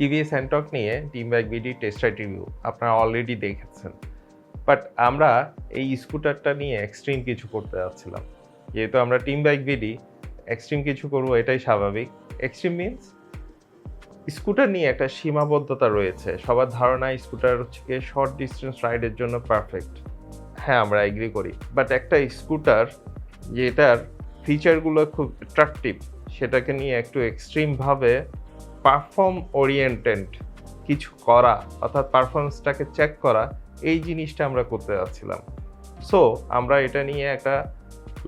TVS হ্যান্ডটক নিয়ে team bike BD test review আপনারা অলরেডি দেখেছেন। বাট আমরা এই স্কুটারটা নিয়ে এক্সট্রিম কিছু করতে যাচ্ছিলাম। যেহেতু আমরা টিম বাইক বিডি এক্সট্রিম কিছু করব এটাই স্বাভাবিক। এক্সট্রিম মিনস স্কুটার নিয়ে একটা সীমাবদ্ধতা রয়েছে। সবার ধারণা স্কুটার হচ্ছে শর্ট ডিস্টেন্স রাইডের জন্য পারফেক্ট হ্যাঁ আমরা এগ্রি করি। বাট একটা স্কুটার যেটার ফিচারগুলো খুব অ্যাট্রাকটিভ সেটাকে নিয়ে একটু এক্সট্রিমভাবে পারফর্ম ওরিয়েন্টেড কিছু করা, অর্থাৎ পারফরমেন্সটাকে চেক করা, এই জিনিসটা আমরা করতে যাচ্ছিলাম। সো আমরা এটা নিয়ে একটা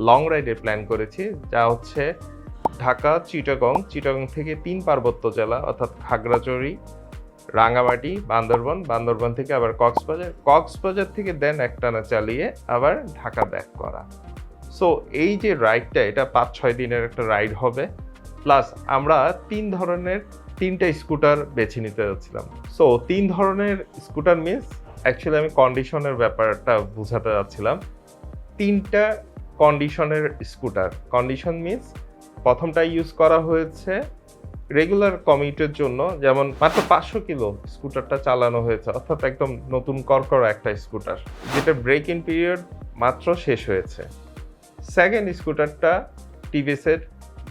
লং রাইডের প্ল্যান করেছি, যা হচ্ছে ঢাকা, চিটাগং চিটাগং থেকে তিন পার্বত্য জেলা, অর্থাৎ খাগড়াছড়ি রাঙামাটি বান্দরবন বান্দরবন থেকে আবার কক্সবাজার কক্সবাজার থেকে দেন একটানা চালিয়ে আবার ঢাকা ব্যাক করা। সো এই যে রাইডটা এটা পাঁচ ছয় দিনের একটা রাইড হবে। প্লাস আমরা তিন ধরনের তিনটা স্কুটার বেছে নিতে যাচ্ছিলাম। সো তিন ধরনের স্কুটার মিস অ্যাকচুয়ালি আমি কন্ডিশনের ব্যাপারটা বোঝাতে যাচ্ছিলাম। তিনটা কন্ডিশনের স্কুটার। কন্ডিশন মিস প্রথমটা ইউজ করা হয়েছে রেগুলার কমিউটের জন্য, যেমন মাত্র পাঁচশো কিলো স্কুটারটা চালানো হয়েছে, অর্থাৎ একদম নতুন করকরা একটা স্কুটার, যেটা ব্রেক ইন পিরিয়ড মাত্র শেষ হয়েছে। সেকেন্ড স্কুটারটা টিভিএসের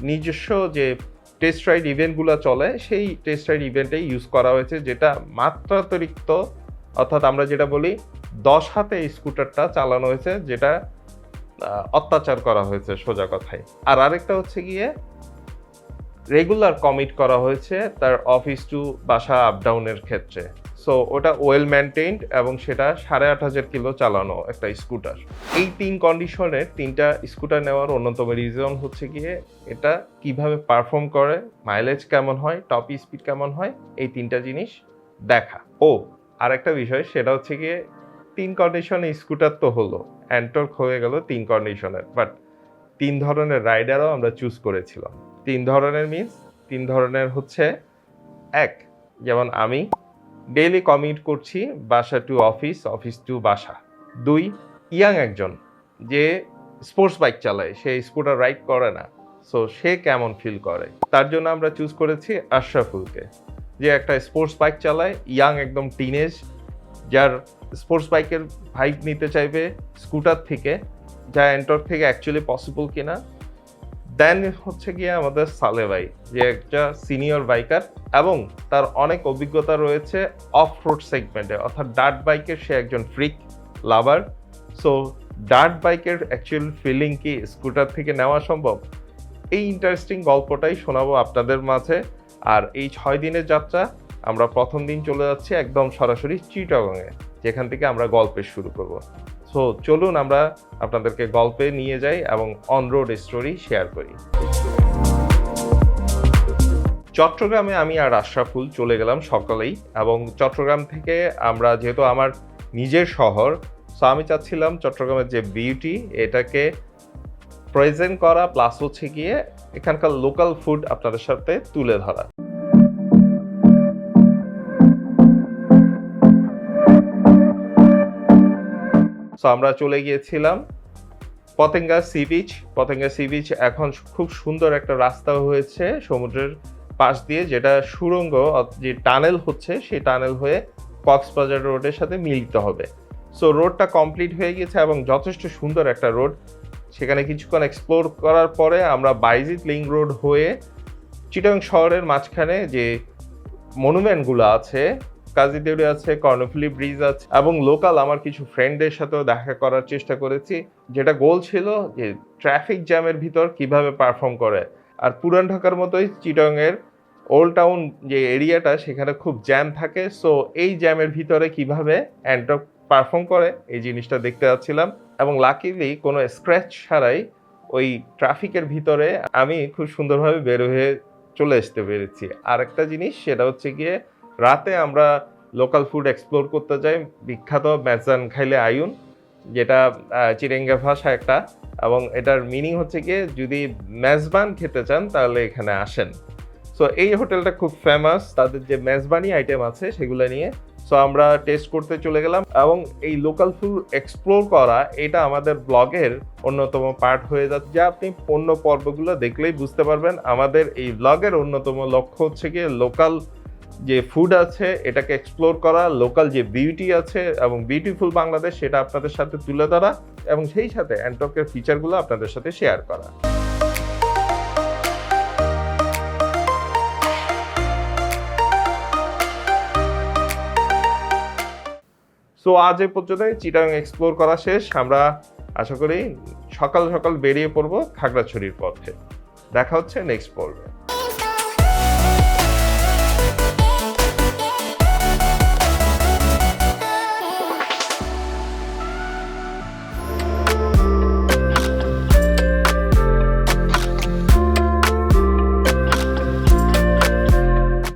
নিজস্ব যে টেস্ট রাইড ইভেন্টগুলো চলে, সেই টেস্ট রাইড ইভেন্টেই ইউজ করা হয়েছে, যেটা মাত্রাতিরিক্ত, অর্থাৎ আমরা যেটা বলি, দশ হাতে এই স্কুটারটা চালানো হয়েছে, যেটা অত্যাচার করা হয়েছে সোজা কথায়। আর আরেকটা হচ্ছে গিয়ে রেগুলার কমিট করা হয়েছে তার অফিস টু বাসা আপ ডাউনের ক্ষেত্রে। সো ওটা ওয়েল মেনটেইনড এবং সেটা সাড়ে আট হাজার কিলো চালানো একটা স্কুটার এই তিন কন্ডিশনের তিনটা স্কুটার নেওয়ার অন্যতম রিজন হচ্ছে গিয়ে এটা কীভাবে পারফর্ম করে মাইলেজ কেমন হয় টপ স্পিড কেমন হয়, এই তিনটা জিনিস দেখা। ও, আরেকটা বিষয়, সেটা হচ্ছে গিয়ে তিন কন্ডিশনে স্কুটার তো হলো অ্যান্টর্ক হয়ে গেল তিন কন্ডিশনের বাট তিন ধরনের রাইডারও আমরা চুজ করেছিলাম। তিন ধরনের মিনস তিন ধরনের হচ্ছে এক, যেমন আমি ডেইলি কমিট করছি, বাসা টু অফিস অফিস টু বাসা। দুই, ইয়াং একজন, যে স্পোর্টস বাইক চালায়, সে স্কুটার রাইড করে না। সো সে কেমন ফিল করে? তার জন্য আমরা চুজ করেছি আশরাফুলকে, যে একটা স্পোর্টস বাইক চালায়, ইয়াং একদম টিনেজ যার স্পোর্টস বাইকের ভাইব নিতে চাইবে স্কুটার থেকে, যা এন্টর থেকে অ্যাকচুয়ালি পসিবল কিনা। দেন হচ্ছে গিয়ে আমাদের সালে ভাই, যে একটা সিনিয়র বাইকার এবং তার অনেক অভিজ্ঞতা রয়েছে অফ রোড সেগমেন্টে অর্থাৎ ডার্ট বাইকের সে একজন ফ্রিক লাভার সো ডার্ট বাইকের অ্যাকচুয়াল ফিলিং কি স্কুটার থেকে নেওয়া সম্ভব? এই ইন্টারেস্টিং গল্পটাই শোনাবো আপনাদের মাঝে। আর এই ছয় দিনের যাত্রা, আমরা প্রথম দিন চলে যাচ্ছি একদম সরাসরি চিটাগংয়ে যেখান থেকে আমরা গল্পের শুরু করব। সো চলুন আমরা আপনাদেরকে গল্পে নিয়ে যাই এবং অন রোড স্টোরি শেয়ার করি। চট্টগ্রামে আমি আর আশরাফুল চলে গেলাম সকালেই এবং চট্টগ্রাম থেকে আমরা, যেহেতু আমার নিজের শহর সো আমি চাচ্ছিলাম চট্টগ্রামের যে বিউটি এটাকে প্রেজেন্ট করা প্লাস হচ্ছে গিয়ে এখানকার লোকাল ফুড আপনাদের সাথে তুলে ধরা সো আমরা চলে গিয়েছিলাম Patenga sea beach Patenga sea beach এখন খুব সুন্দর একটা রাস্তা হয়েছে সমুদ্রের পাশ দিয়ে, যেটা সুড়ঙ্গ অ- যে টানেল হচ্ছে, সেই টানেল হয়ে কক্সবাজার রোডের সাথে মিলিত হবে। সো রোডটা কমপ্লিট হয়ে গেছে এবং যথেষ্ট সুন্দর একটা রোড সেখানে কিছুক্ষণ এক্সপ্লোর করার পরে আমরা বাইজিত লিং রোড হয়ে চিটাং শহরের মাঝখানে যে মনুমেন্টগুলো আছে কাজী দেউরি আছে, কর্ণফুলি ব্রিজ আছে এবং লোকাল আমার কিছু ফ্রেন্ডদের সাথেও দেখা করার চেষ্টা করেছি। যেটা গোল ছিল যে ট্রাফিক জ্যামের ভিতর কীভাবে পারফর্ম করে। আর পুরান ঢাকার মতোই চিটংয়ের ওল্ড টাউন যে এরিয়াটা সেখানে খুব জ্যাম থাকে। সো এই জ্যামের ভিতরে কীভাবে অ্যান্ট্রক পারফর্ম করে, এই জিনিসটা দেখতে যাচ্ছিলাম। এবং লাকিলি কোনো স্ক্র্যাচ ছাড়াই ওই ট্রাফিকের ভিতরে আমি খুব সুন্দরভাবে বের হয়ে চলে আসতে পেরেছি। আর একটা জিনিস, সেটা হচ্ছে গিয়ে রাতে আমরা লোকাল ফুড এক্সপ্লোর করতে যাই। বিখ্যাত ম্যাজান খাইলে আয়ুন যেটা চিরেঙ্গা ভাষা একটা। এবং এটার মিনিং হচ্ছে গিয়ে, যদি মেজবান খেতে চান, তাহলে এখানে আসেন। সো এই হোটেলটা খুব ফেমাস তাদের যে মেজবানি আইটেম আছে, সেগুলো নিয়ে। সো আমরা টেস্ট করতে চলে গেলাম। এবং এই লোকাল ফুড এক্সপ্লোর করা, এটা আমাদের ব্লগের অন্যতম পার্ট হয়ে যাচ্ছে। যা আপনি পণ্য পর্বগুলো দেখলেই বুঝতে পারবেন। আমাদের এই ব্লগের অন্যতম লক্ষ্য হচ্ছে গিয়ে লোকাল যে ফুড আছে, এটাকে এক্সপ্লোর করা লোকাল যে বিউটি আছে এবং বিউটিফুল বাংলাদেশ, সেটা আপনাদের সাথে তুলে ধরা এবং সেই সাথে অ্যান্টকের ফিচারগুলো আপনাদের সাথে শেয়ার করা। সো আজ এ পর্যন্তই। চিটাং এক্সপ্লোর করা শেষ। আমরা আশা করি সকাল সকাল বেরিয়ে পড়ব খাগড়াছড়ির পথে। দেখা হচ্ছে নেক্সট পর্বে।